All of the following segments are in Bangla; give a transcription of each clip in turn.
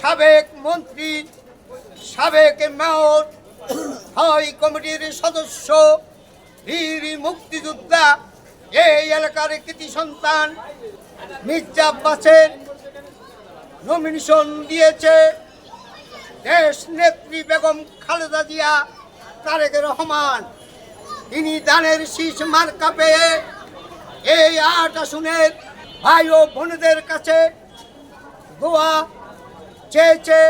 সাবেক মন্ত্রী, সাবেক মেয়র হাই কমিটির সদস্য, বীর মুক্তিযোদ্ধা, এই এলাকার কৃতি সন্তান মির্জা আব্বাসের নমিনেশন দিয়েছে। দেশ নেত্রী বেগম খালেদা জিয়া, তারেক রহমান। তিনি দানের শীষ মার্কা পেয়ে এই আট আসনের ভাই ও বোনদের কাছে দোয়া চেয়েছে,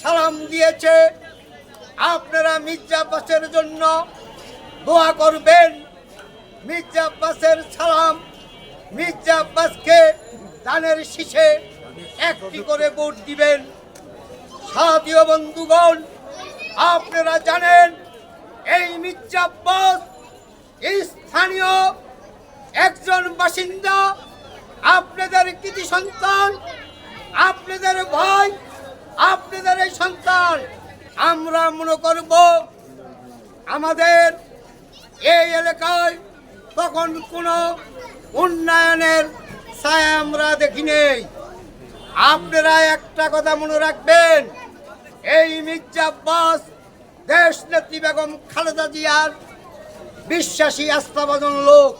সালাম দিয়েছে। আপনারা মির্জা আব্বাসের জন্য দোয়া করবেন। মির্জা আব্বাসের সালাম, মির্জা আব্বাসকে দানের শীষে একটি করে ভোট দিবেন। সাথীয় বন্ধুগণ, আপনারা জানেন, এই মির্জা এই স্থানীয় একজন বাসিন্দা, আপনাদের কৃতি সন্তান আপনাদের ভাই আপনাদের এই সন্তান, আমরা মনে করব আমাদের এই এলাকায় তখন কোনো উন্নয়নের ছায়া আমরা দেখি নেই। আপনারা একটা কথা মনে রাখবেন, এই মির্জা আব্বাস দেশ নেত্রী বেগম খালেদা জিয়ার বিশ্বাসী, আস্থাভাজন লোক।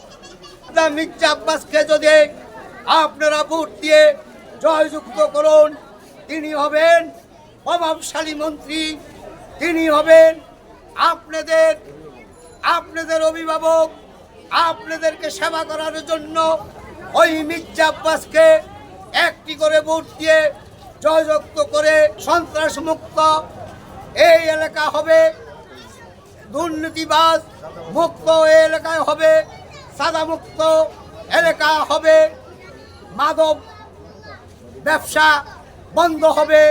মির্জা আব্বাসকে যদি আপনারা ভোট দিয়ে জয়যুক্ত করুন। তিনি হবেন প্রভাবশালী মন্ত্রী। তিনি হবেন আপনাদের আপনাদের অভিভাবক। আপনাদেরকে সেবা করার জন্য ওই মির্জা আব্বাসকে একটি করে ভোট দিয়ে জয়যুক্ত করে সন্ত্রাস মুক্ত এই এলাকা হবে। দুর্নীতিবাজ মুক্ত এই এলাকায় হবে। সাদা মুক্ত এলাকা হবে। মাদক ব্যবসা বন্ধ হবে।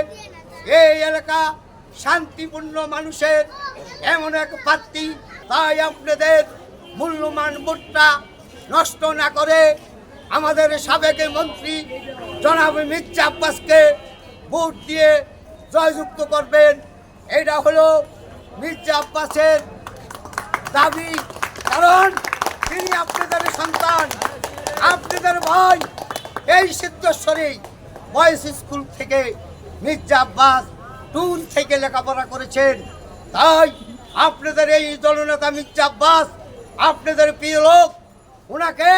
এই এলাকা শান্তিপূর্ণ মানুষের এমন এক প্রার্থী। তাই আপনাদের মূল্যমান ভোটটা নষ্ট না করে আমাদের সাবেক মন্ত্রী জনাব মির্জা আব্বাসকে ভোট দিয়ে জয়যুক্ত করবেন। এটা হলো মির্জা আব্বাসের দাবি। কারণ তিনি আপনাদের সন্তান, আপনাদের ভাই এই সিদ্ধেশ্বরী। বয়েস স্কুল থেকে মির্জা আব্বাস টুর থেকে লেখাপড়া করেছেন। তাই আপনাদের এই দলনেতা মির্জা আব্বাস, আপনাদের প্রিয় লোক, ওনাকে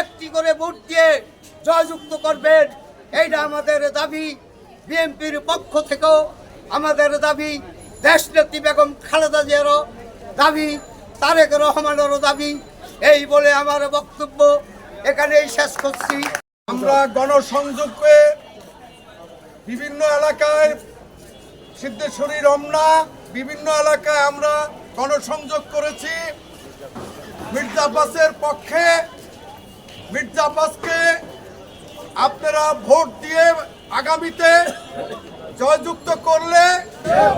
একটি করে ভোট দিয়ে জয়যুক্ত করবেন। এইটা আমাদের দাবি। বিএনপির পক্ষ থেকেও আমাদের দাবি। দেশনেত্রী বেগম খালেদা জিয়ারও দাবি, তারেক রহমানেরও দাবি। এই বলে আমার বক্তব্য। এখানেই শেষ করছি। আমরা গণসংযোগে বিভিন্ন এলাকায় সিদ্ধেশ্বরী রমনা বিভিন্ন এলাকায় আমরা গণসংযোগ করেছি। মির্জা আব্বাসের পক্ষে মির্জা আব্বাসকে আপনারা ভোট দিয়ে আগামীতে জয়যুক্ত করলে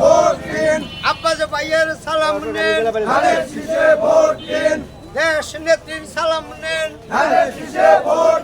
ভোট দিন আব্বাস ভাইয়ের সালাম নেন। ভোট দিন। দেশ নেত্রীর সালাম নেন। ভোট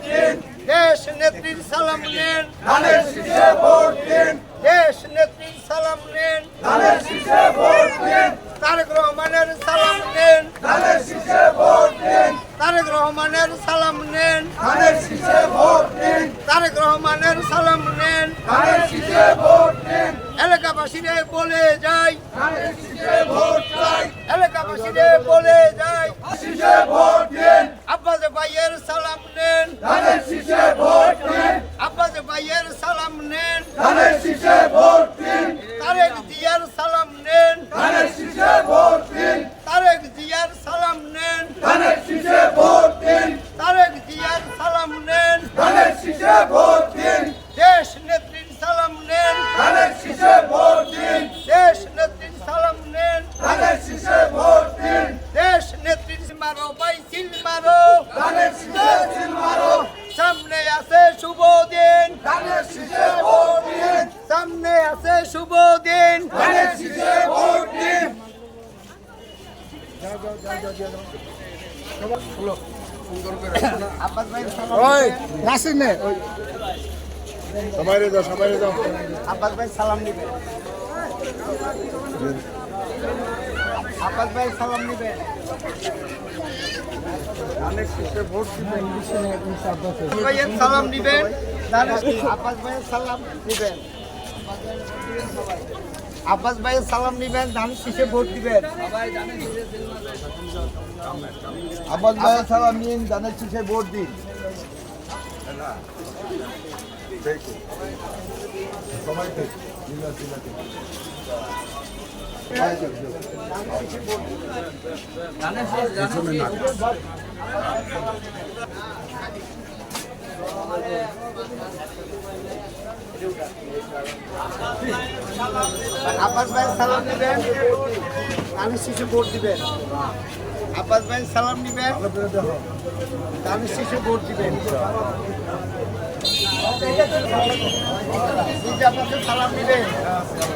নেত্রীর সালাম নেন। ধানের শীষে ভোট দিন। দেশ নেত্রীর সালাম নেন। ধানের শীষে ভোট দিন। তারেক রহমানের সালাম নেন। ধানের শীষে ভোট দিন। তারেক রহমানের সালাম নেন। ধানের শীষে ভোট দিন। তারেক রহমানের সালাম নেন। ধানের শীষে ভোট দিন। এলাকাবাসীরে বলে যাই। ধানের শীষে ভোট চাই। এলাকাবাসীরে বলে যাই। শীষে ভোট দিন। আব্বাস ভাইয়ের সালাম নেন। ধানের শীষে ভোট দিন আব্বাস ভাইয়ের সালাম নেন ধানের শীষে ভোট দিন তারেক জিয়ার সালাম নেন ধানের শীষে ভোট দিন তারেক জিয়ার সালাম নেন ধানের শীষে ভোট দিন তারেক জিয়ার সালাম নেন ধানের শীষে ভোট দিন। দেশ নেত্রীর সালাম নেন। ধানের শীষে ভোট দিন। দেশ নেত্রীর সালাম নেন। ধানের শীষে ভোট দিন। দেশ নেত্রীর মারো ভাই সিল মারো। ধানের শীষে সিল মারো। সামনে আছে শুভ দিন। ধানের শীষে ভোট দিন। সামনে আছে শুভ দিন। ধানের শীষে ভোট দিন। নেন। নাসির নে ওই সবাই যাও সবাই যাও। আব্বাস ভাই সালাম নিবেন আব্বাস ভাই সালাম নিবেন ভাইয়ের সালাম নিবেন ধানের আব্বাস ভাইয়ের সালাম নিবেন। আব্বাস ভাইয়ের সালাম নিবেন, ধান শীষে ভোট দিবেন। আব্বাস ভাইয়ের সালাম নিন, ধানের শীষে ভোট দিন। আব্বাস ভাইয়ের সালাম নিবেন ধানের শীষে ভোট দিবেন। আব্বাস ভাইয়ের সালাম নিবেন ধানের শীষে ভোট দিবেন। নিজে সালাম নিবেন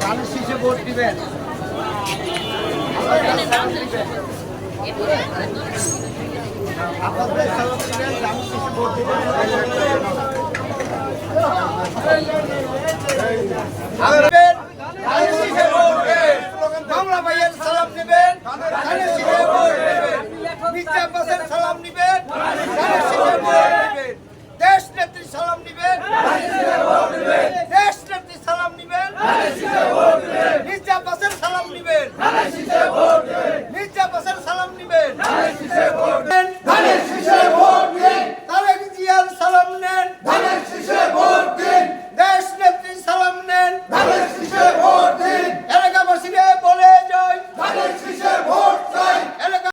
ধানের শীষে ভোট দিবেন। সালাম নিবেন বাংলা ভাইয়ের সালাম নেবেন মির্জা আব্বাসের সালাম নেবেন দেশ নেত্রী সালাম নেবেন।